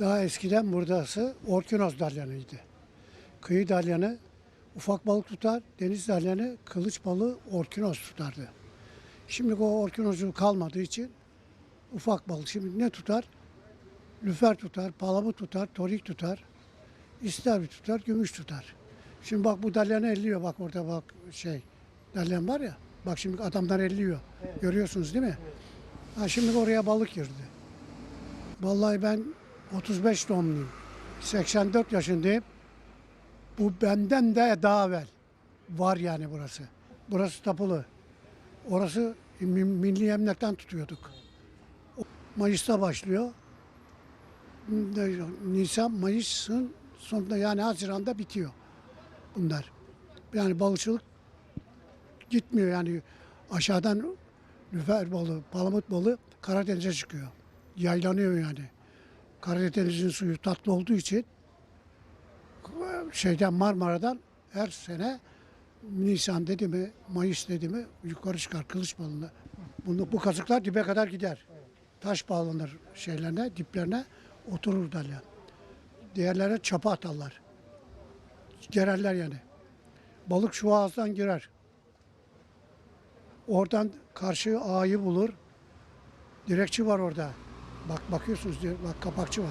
Daha eskiden buradası orkinoz dalyanıydı. Kıyı dalyanı ufak balık tutar, deniz dalyanı kılıç balığı orkinoz tutardı. Şimdi o orkinozu kalmadığı için ufak balık şimdi ne tutar? Lüfer tutar, palamut tutar, torik tutar, istavrit tutar, gümüş tutar. Şimdi bak bu dalyanı elliyor bak orada bak şey dalyan var ya. Bak şimdi adamlar elliyor. Görüyorsunuz değil mi? Ha şimdi oraya balık girdi. Vallahi ben 35 doğumluyum. 84 yaşındayım. Bu benden de daha evvel. Var yani burası. Burası tapulu. Orası mi- Milli Emlak'tan tutuyorduk. Mayıs'ta başlıyor. Nisan, Mayıs'ın sonunda yani Haziran'da bitiyor bunlar. Yani balıkçılık gitmiyor yani aşağıdan lüfer balığı, palamut balığı Karadeniz'e çıkıyor. Yaylanıyor yani. Karadeniz'in suyu tatlı olduğu için şeyden Marmara'dan her sene Nisan dedi mi, Mayıs dedi mi yukarı çıkar kılıç balığında. Bunu, bu kazıklar dibe kadar gider. Taş bağlanır şeylerine, diplerine oturur dalya. Diğerlere çapa atarlar. Gererler yani. Balık şu ağızdan girer. Oradan karşı ağayı bulur. Direkçi var orada. Bak bakıyorsunuz diyor. Bak kapakçı var.